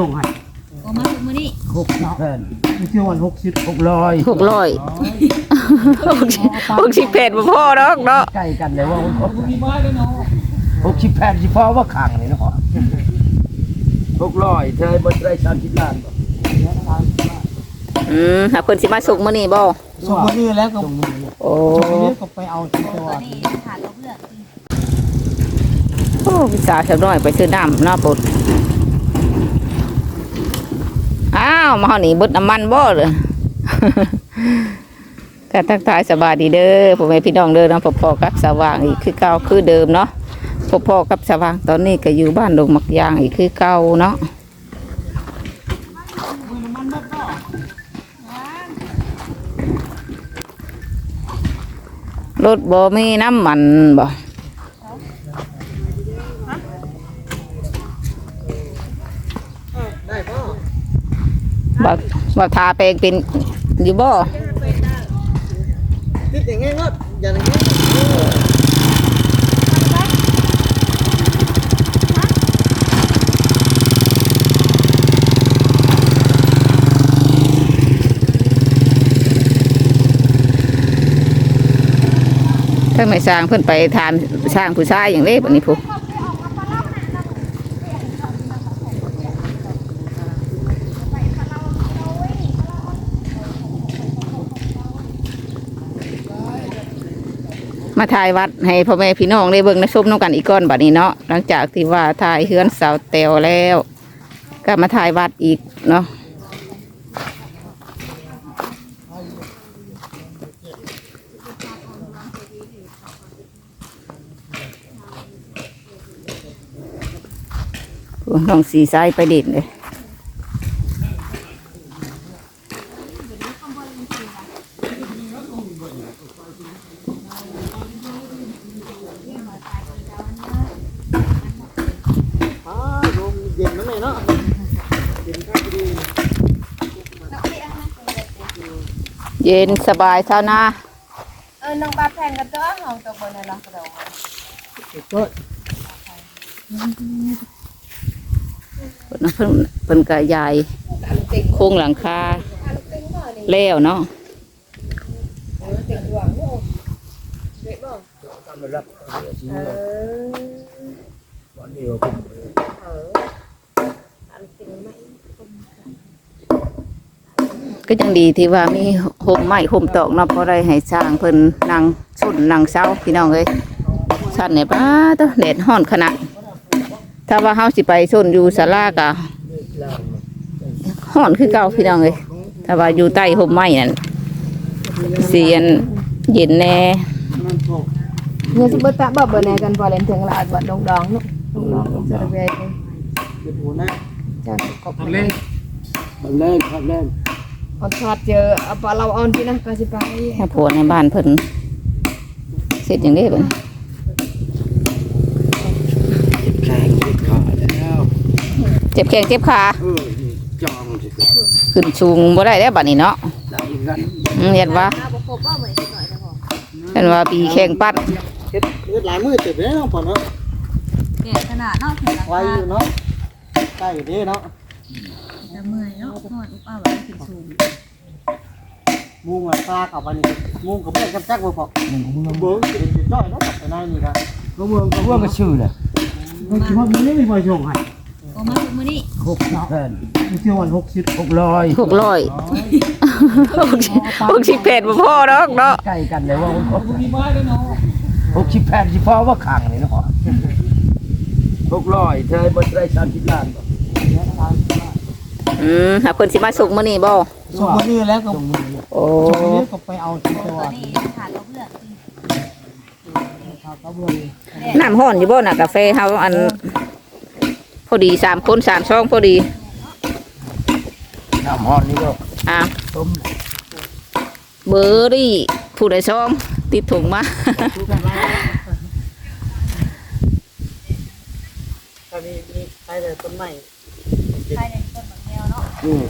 ลงให้โอ้มาถึงมื้อนี้หกสิบแผ่นไม่เชื่อวันหกสิบหกร้อยหกร้อยหกสิบแปดบ่พอดอกเนาะใกล้กันเลยว่าหกสิบแผ่นสิพอว่าขังเลยเนาะหกร้อยเธอบ่ได้สามสิบล้านบ่อืมหาเพิ่นสิมาส่งมื้อนี้บ่ส่งคนอื่นแล้วก็โอ้คนนี้ก็ไปเอาที่จังหวัดนี่ขาดเราเพื่อนโอ้พี่สาวสาวน้อยไปซื้อน้ำเนาะปุดอ้าวมาเฮานี่เบิดน้ำมันบ่เลยก็ทักทายสบายดีเด้อพ่อแม่พี่น้องเด้อนะพ่อกับสว่างอีกคือเก่าคือเดิมเนาะพ่อกับสว่างตอนนี้ก็อยู่บ้านดงมักยางอีกคือเก่าเนาะรถบ่มีน้ำมันบ่ ได้ป่ะ บ่บ่ทาแปลงเป็นอยู่บ่ติดอย่างงี้ก็อย่างงี้ถ้าไม่สร้างเพิ่นไปทานสร้างผู้ชายอย่างเล็บอันนี้ผู้ มาถ่ายวัดให้พ่อแม่พี่น้องได้เบิ่งนะชมน้องกันอีกก้อนบัดนี้เนาะหลังจากที่ว่าถ่ายเฮือนเสาแตวแล้ว ก็มาถ่ายวัดอีกเนาะน้องสีซ้ายไปด่นเลย อ๋อลมเย็นนั่นเลยเนาะเย็นข้าวดี เย็นสบายเท่านาเออน้องปลาแพงกันเด้อเฮาตกบนในรังกระโดดก็เพิ่นเพิ่นเพิ่นกะยายโครงหลังคาแล้วเนาะตามระดับเดี๋ยวสิเนี่ยวันเดียวผม ก็ยังดีที่ว่ามีโฮมไม้โฮมตอกเนาะเพราะได้ให้สร้างเพิ่นนั่งสุนนั่งเช้าพี่น้องเอ้ยสั่นเนี่ยป้าตแดดร้อนขนาดถ้าว่าเฮาสิไปชนอยู่ศาลากะร้อนคือเก่าพี่น้องเอ้ยถ้าว่าอยู่ใต้โฮมไม้นั่นเสียนเย็นแน่มันโผล่เงินสิบ่ตะบ่บ่แน่กันพอเล่นถึงลาดบ่ดงดองเนาะดงดองจะได้ไปเจ็บหัวหน้าจ้าขอบทำเล่นทำเล่นทำเล่น ออนทอดเจอเอาปลาเราออนที่นะก็สิไปถ้าผัวในบ้านเพิ่นเสร็จอย่างนี้เพิ่นแข่งที่ขาแล้วเจ็บแข้งเจ็บขาเออนี่จองสิขึ้นชูงบ่ได้แล้วบัดนี้เนาะได้กันอืมเห็นว่าถ้าบ่ครบบ่เหมือนหน่อยนะพ่อเห็นว่าปีแข้งปัดเฮ็ดเฮ็ดหลายมือเจ็บเลยเนาะพ่อเนาะเก่ขนาดเนาะเห็นราไวคาอยู่เนาะใกล้อยู่เด้เนาะจะเมื่อยเนาะนอนอุป้าว่าขึ้นสูง มุงอะตาเข้าไปนี่มุงกับเพื่อนกับแจ๊กบ่พอหนึ่งของเมืองเบิ่งเห็นจะจ้อยเนาะแต่นายนี่ครับก็เมืองก็เมืองก็ชื่อเลยมันคิดว่ามันไม่มีประโยชน์ให้โอ้มาถึงมื้อนี้หกสิบแผ่นไม่เชื่อวันหกสิบหกร้อยหกร้อยหกสิบแปดบ่พอดอกเนาะใกล้กันเลยว่าหกสิบแผ่นสิพอว่าขังเลยเนาะหกร้อยเธอบ่ได้สามสิบล้านบ่อืมหาเพิ่นสิมาส่งมื้อนี้บ่ส่งคนอื่นแล้วก็ตรงนี้ โอ้คนนี้ก็ไปเอาที่จังหวัดนี่ขาดเราเพื่อนครับก็เบิ่งน้ำร้อนอยู่บ่น่ะกาแฟเฮาอัน พอดีสามคนสามช่องพอดีน้ำฮ้อนนี่ก็อะต้มเบอร์รี่ผู้ใดช่องติดถุงมาตอนนี้มีใครแต่ต้นไม้ภายในต้นมะแก้วเนาะอืม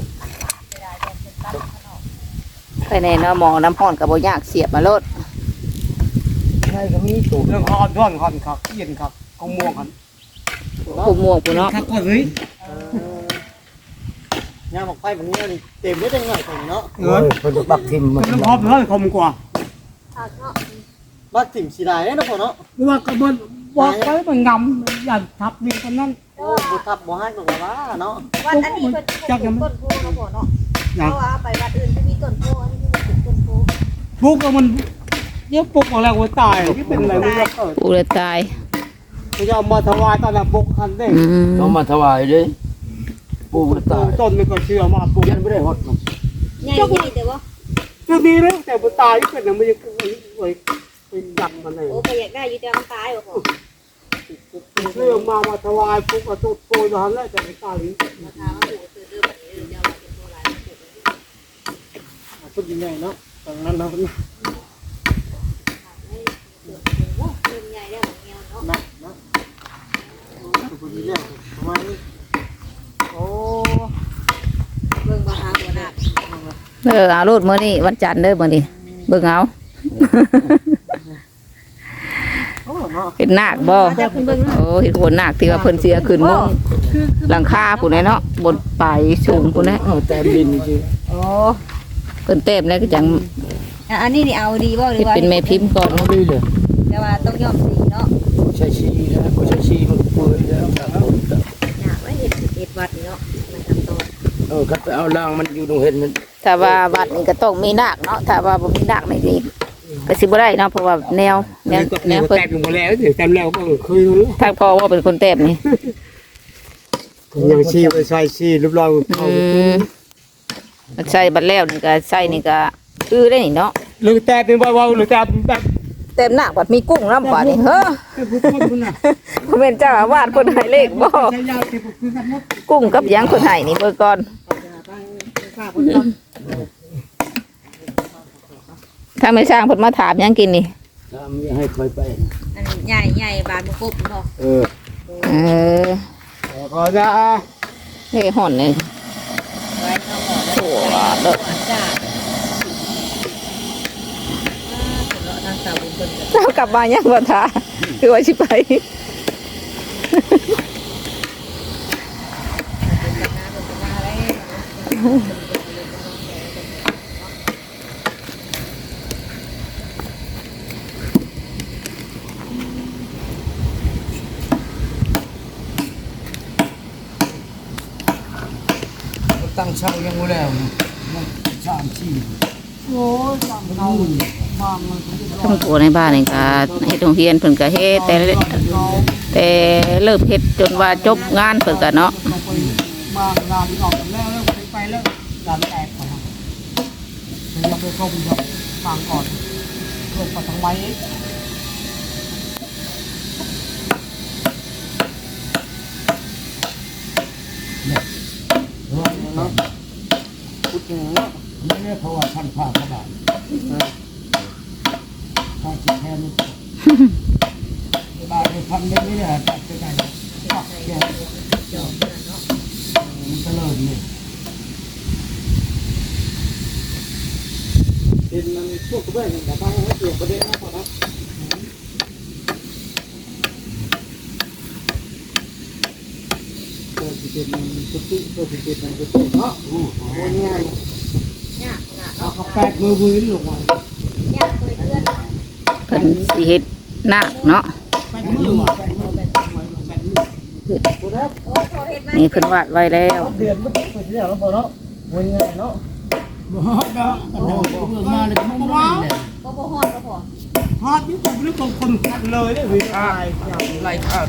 เวลาเดินเป็นตั้งข้างนอก ไปแน่เนาะหมองน้ำร้อนก็บ่ยากเสียบมาโลดใช่ก็มีตูดเรื่องฮอนร้อนฮอนครับเย็นครับกองม่วงครับผู้ม่วงผู้เนาะครับก็เฮ้ยยามออกไปแบบนี้นี่เต็มได้จังหน่อยตรงเนาะเงินคนจะปักทิมมันมันพอเพิ่มคมกว่าผักเนาะบักถิ่มสีลายเนาะพ่อเนาะว่าก็บ่บอกไว้มันงำอย่างทับนี่คนนั้นโอ้บ่ทับบ่ฮักดอกว่าเนาะวัดอันนี้เพิ่นปลูกต้นโพเนาะพ่อเนาะ เพราะว่าไปวัดอื่นจะมีต้นโพอันนี้มีต้นโพปลูกก็มันเดี๋ยวปลูกมาแล้วว่าตายที่เป็นอะไรไม่รู้เออปูเลยตายเขาจะเอามาถวายตอนนั้นบกคันเด้อืมต้องมาถวายเลยปู่ก็ตายต้นมันก็เชื่อมาปลูกยันไม่ได้ฮอดมันใหญ่ใหญ่แต่ว่าก็ดีเลยแต่บ่ตายเป็นน่ะมันยังไว้เป็นดำมันเลยโอ้ก็อยากได้อยู่แต่มันตายบ่พ่อเชื่อมามาถวายปลูกก็ต้นโพยหันแล้วแต่ไม่ตายราคามันถูกซื้อเด้อบัดนี้เดี๋ยวว่าเป็นโบราณปลู กต้นใหญ่เนาะตรงนั้นเนาะเริ่มใหญ่แล้วของเงี้ยเนาะนะนะต้นนี้แหละประมาณนี้โอ้เบิ่งบ่หาหัวหน้าเออเอาโลดมื้อนี้วันจันทร์เด้อมื้อนี้เบิ่งเอาโอ้เนาะเห็นนาคบ่โอ้เห็นคนนาคที่ว่าเพิ่นเสียขึ้นมุงหลังคาผู้ใดเนาะบนปลายสูงผู้ใดเออแต่ดินจริงโอ้ เพิ่นเต็มแล้วก็จังอันนี้นี่เอาดีบ่หรืที่อว่าเป็นแม่พิมพ์ก่อนเอาดีเลยแต่ว่าต้องยอมสีเนาะใช้ชีแล้วก็ใช้ชีมันเปื่อยแล้วครับผมหน้าว่าเฮ็ดเฮ็ดวัดนี่เนาะมันทำตัวเออคัดไปเอาล่างมันอยู่ตรงเห็นมันถ้าว่าวัดนี่ก็ต้องมีนาคเนาะถ้าว่าบ่มีนาคนี่ก็ก็สิบ่ได้เนาะเพราะว่าแนวแนวแนวเพิ่นแตกอยู่หมดแล้วเดี๋ยวแตกแล้วก็คืนแล้วทางพ่อว่าเป็นคนเต็มนี่ยังชีไปใส่ชีรูปร่างเขาอืม ใส่บัดแล้วนี่ก็ใส่นี่ก็คือได้นี่เนาะหรือแต่เป็นว่าหรือแต่แบบเต็มหน้าบัดมีกุ้งน้ำบัดนี่เฮ้อคือผู้คนคุณน่ะบ่แม่นเจ้าอาวาสคนให้เลขบ่ใช้ยาวที่คือกันหมดกุ้งกับหยังคนให้นี่เบิ่งก่อนถ้าไม่สร้างเพิ่นมาถามหยังกินนี่ทำยังให้คอยไป อันนี้ใหญ่ใหญ่บานบ่กบเนาะเออเออก็จะนี่ห่อนเลย ไว้เนาะหมอ โอ้เด้อจ้าอ่าเนาะทางสาวบุญเพิ่นก็เจ้ากลับมายังบ่ทาคือว่าสิไปมาแล้วตั้งเช่ายังไม่แล้ว มันชามชีทั้งตัวในบ้านนี่ก็เฮ็ดโรงเรียนเพิ่นก็เฮ็ดแต่แต่เริ่มเฮ็ดจนว่าจบงานเพิ่นก็เนาะมางานออกแล้วแล้วไปแล้วงานแตกก่อนเราไปชมแบบฟังก่อนเพื่อปัดทางไว้ พูดถึงเนาะ ไม่ได้เพราะว่าท่านพาขนาดพาจิตแทนบาทพันได้ไม่ได้ตัดไปได้ปักแกมันก็เลิกนี่เป็นมันพวกกระเบื้องแต่ทางให้เกี่ยวประเด็นนะพ่อครับตัวที่เป็นตุ๊กตุ๊กตัวที่เป็นตุ๊กตุ๊กเนาะโอ้ยง่ายากนะเอาแปดมือมือนี่ลงมาเพิ่นสิเฮ็ดนาคเนาะไปมือว่ะโอ้พอเฮ็ดมานี่เพิ่นวาดไว้แล้วเดือนมันเป็นเรื่องแล้วพ่อเนาะมันง่ายเนาะบ่ฮอดดอกโอ้โหมาเลยก็ไม่ได้เลยบ่บ่ฮอดบ่พอฮอดนี่ผมนึกว่าคนคัดเลยได้วิชาไล่ข้าว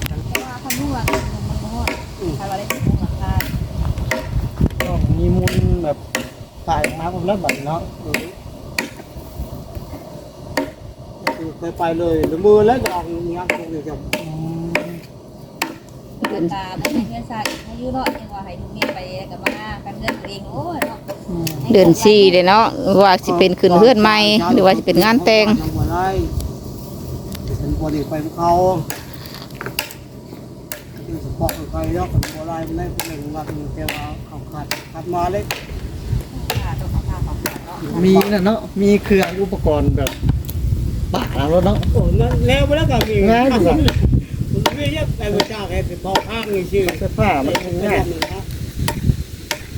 ว่าวณมันบ่ฮอดใครว่าได้สิบหลังคาต้องมีมูลแบบ ตายมาผมเริ่มแบบเนาะเคยไปเลยหรือมือแล้วดองงานตรงนี้กับตาบ่ให้เพื่อนซาอายุเนาะยังว่าให้ดูเมียไปกับมากันเงินตัวเองโอ้ยเนาะเดือนสี่เลยเนาะว่าสิเป็นขึ้นเฮือนใหม่หรือว่าสิเป็นงานแต่งยังบ่ได้เป็นบริไปของเขาเป็นสปอร์ตไปเนาะเป็นบ่ได้ไม่ได้เป็นวัดแกว่าเขาขาดขาดมาเลย มีนะเนาะ มีเครื่องอุปกรณ์แบบปากแล้วเนาะโอ้นั่นแล้วไปแล้วก็มีง่ายกว่าผมไม่ยักไปพระเจ้าแค่เป็นพ่อข้างนี่ชื่อเสื้อผ้ามันง่าย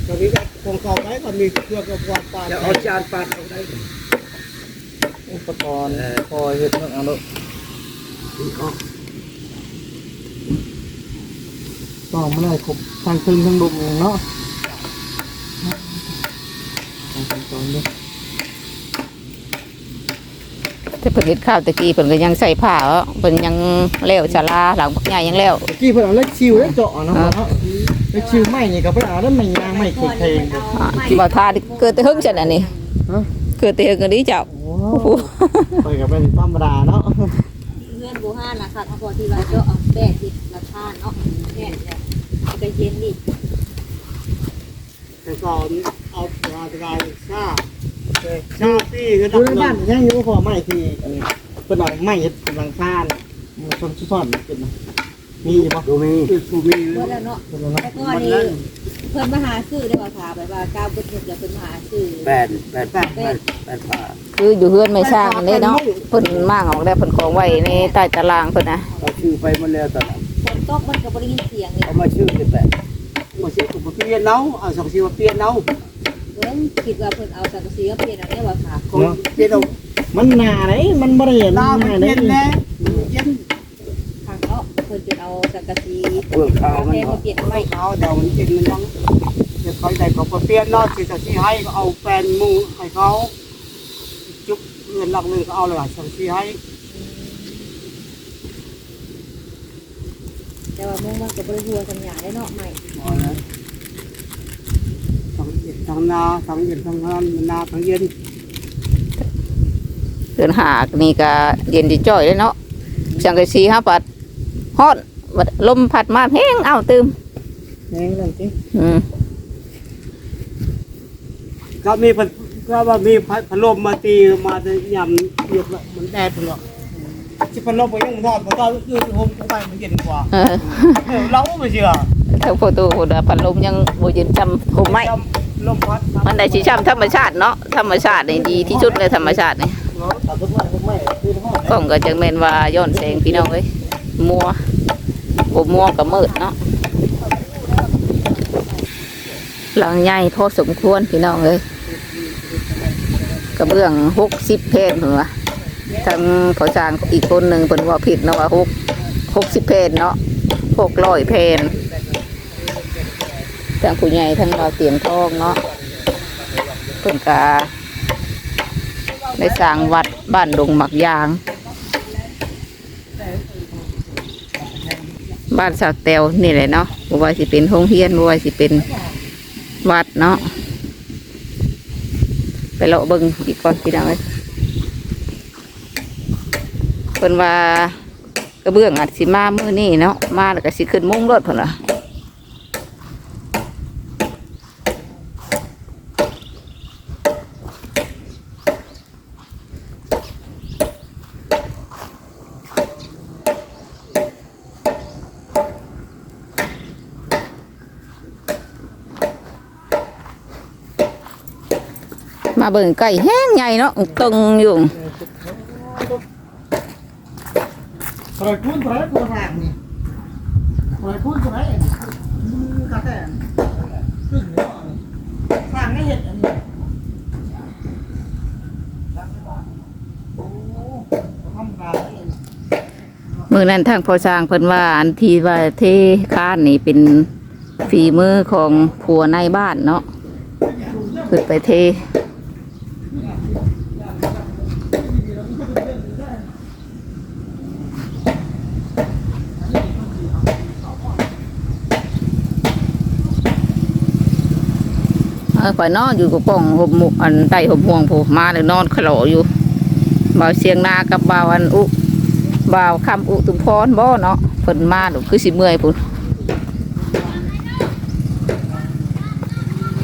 ก็อนนี้ก็คงสอบได้ก็มีเครื่องกับวาดปาดจะเอาจานปาดเอาได้อุปกรณ์พอเฮ็ดมันเอาลูกต่อมาเลยครบทางตึงทางดุมเนาะทางต อนนี้แต่เพิ่นเฮ็ดข้าวตะกี้เพิ่นก็ยังใส่ผ้าเอ้อเพิ่นยังแล้วศาลาหลังบักใหญ่ยังแล้วเมื่อกี้เพิ่นเอาเล็กชิวเล็กเจาะเนาะเนาะเล็กชิวไม้นี่ก็ไปเอาแล้วไม่ยางไม่ขุดเพลงอ่าบ่ทาดิเกิดแต่หึงจังอันนี้เกิดแต่หึงอันนี้เจ้าโอ้ไปกับเป็นธรรมดาเนาะเพื่อนบูฮานะค่ะเขาบอกที่ว่าเจาะเอาแบกที่ราคาเนาะแค่เนี่ยก็เย็นดิแต่ก่อน เอาปลาตรายชาชาที่คือดับบ้านยังอยู่พอไม้ที่เป็นเอาไม้เฮ็ดกำลังคานมันชนชุดซ่อนเป็นมีบ่ดูมีดูมีเมื่อแล้วเนาะแล้วก็นี่เพิ่นมาหาซื้อได้บ่ค่ะแบบว่าก้าวบุญแล้วเพิ่นมาหาซื้อแปดแปดแปดแปดแปดฝาคืออยู่เฮือนไม่สร้างอันนี้เนาะเพิ่นมางออกแล้วเพิ่นของไว้ในใต้ตารางเพิ่นนะเอาชื่อไปหมดแล้วตอนนั้นฝนตกมันก็บ่ได้ยินเสียงเลยเอามาชื่อสิบแปดมาเสียกูเปลี่ยนเนาเอาสองสีมาเปลี่ยนเนาเพิ่นคิดว่าเพิ่นเอาสังกะสีมาเปลี่ยนเอาได้บ่ค่ะเปลี่ยนเอามันหนาไหนมันบ่ได้เห็นหน้ามันเย็นแน่เย็นทางเนาะเพิ่นจะเอาสังกะสีเปลือกขาวมันแม่เนาะมาเปลี่ยนไม่ไว้เอาเดี๋ยวมันเย็นมันยังจะคอยได้ก็เปลี่ยนเนาะสิจะที่ให้ก็เอาแฟนมูให้เขาจุ๊บเงินหลักหนึ่งก็เอาเลยสองสีให้แต่ว่ามุงมันก็บ่ได้หัวสัญญาได้เนาะใหม่ทั้งเย็น ทั้งนาทั้งเย็นทั้งงานนาทั้งเย็นเดือนหากนี่ก็เย็นดีจ้อยเลยเนาะสังกะสีห้าปัดฮ้อนบัดลมพัดมาแห้งเอาตืมแน่นั่นสิอืมก็มีพัดก็ว่ามีพัดลมมาตีมาจะยำเหยียบมันแดดตลอดที่พัดลมมันยังนอนมันก็ยืดห่มเข้าไปมันเย็นกว่าเออเราไม่เชื่อทางโฟโต้โหดพัดลมยังบ่เย็นจำผมไหม ลมพัดมันได้สิช้ำธรรมชาติเนาะธรรมชาตินี่ดีที่สุดเลยธรรมชาตินี่กล้องก็จังแม่นว่าย้อนแสงพี่น้องเอ้ยมัวบ่มัวก็มืดเนาะหลังใหญ่พอสมควรพี่น้องเอ้ยกระเบื้อง60เพนเหรอทางเขาสร้างอีกคนหนึ่งเพิ่นว่าผิดเนาะว่า6 60เพนเนาะ600เพน ทางผู้ใหญ่ทางเราเตียงทองเนาะเพิ่นก็ได้สร้างวัดบ้านดงหมักยาง บ้านสักแตวนี่แหละเนาะบ่ว่าสิเป็นโรงเรียนบ่ว่าสิเป็นวัดเนาะไปเลาะเบิ่งอีกก่อนพี่น้องเอ้ยเพิ่นว่ากระเบื้องอาจสิมามือนี้เนาะมาแล้วก็สิขึ้นมุ้งรถเพิ่นว่า มาเบิ่งไก่แห้งใหญ่เนาะตึงอยู่ปล่อยพุ่นปล่อยตัวทางนี่ปล่อยพุ่นตัวไหมือกระแทกขึ้นเนี่ยทางไม่เห็นอันนี้มือนั้นทางพอสร้างเพิ่นว่าอันที่ว่าเทคานนี่เป็นฝีมือของผัวในบ้านเนาะเพิ่นไปเท เออข่อยนอนอยู่กับกล่องห่มหมุอันใต้ห่มห่วงผูมาเลยนอนขลออยู่บ่าวเสียงนากับบ่าวอันอุบ่าวคำอุตุมพรบ่เนาะเพิ่นมาหนูคือสิเมื่อยพุ่น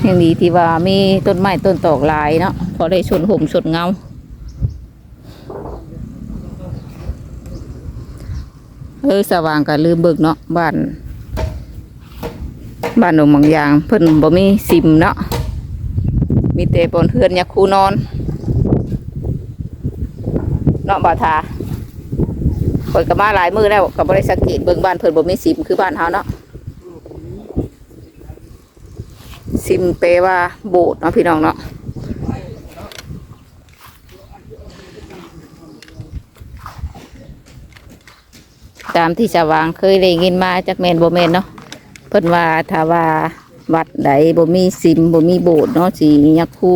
ยังดีที่ว่ามีต้นไม้ต้นตอกลายเนาะพอได้ชนห่มชนเงาเออสว่างก็ลืมเบิกเนาะบ้านบ้านหนองบางยางเพิ่นบ่มีซิมเนาะ มีแต่บนเฮือนยาคูนอนเนาะบ่าทาเพิ่นก็มาหลายมือแล้วก็บ่ได้สังเกตเบิ่งบ้านเพิ่นบ่มีซิมคือบ้านเฮาเนาะซิมเปว่าโบสถ์เนาะพี่น้องเนาะตามที่สว่างเคยได้ยินมาจากแมนโบแมนเนาะเพิ่นว่าถ้าว่า วัดใดบ่มีซิมบ่มีโบสถ์เนาะสิยักคู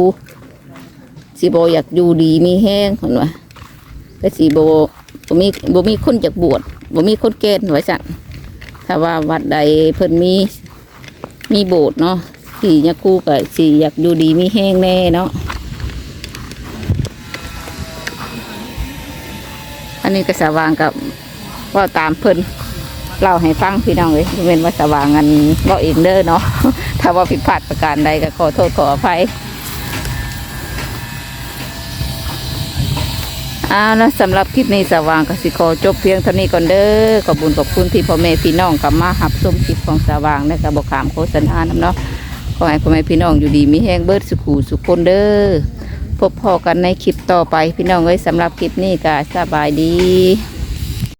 สิบ่อยากอยู่ดีมีแห้งเพิ่นว่าก็สิบ่บ่มีบ่มีคนจากบวชบ่มีคนเกณฑ์ไว้สั่นถ้าว่าวัดใดเพิ่นมีมีโบสถ์เนาะสียักคู่กับสีอยากอยู่ดีมีแห้งแน่เนาะอันนี้ก็สว่างกับว่าตามเพิ่น เล่าให้ฟังพี่น้องเลยเป็นว่าสว่างกันว่าเองเด้อเนาะถ้าว่าผิดพลาดประการใดก็ขอโทษขออภัยอ้าแล้วสำหรับคลิปนี้สว่างกสิขอจบเพียงเท่านี้ก่อนเด้อขอบคุญขอบคุณที่พ่อแม่พี่น้องกับมาหับชมคลิปของสว่างและกับอกขามโฆษณานํเนาะขอให้พ่อแม่พี่น้องอยู่ดีมีแห้งเบิดสุขูสุขคนเด้อพบพอกันในคลิปต่อไปพี่น้องเอ้ยสำหรับคลิปนี้ก็สบายดี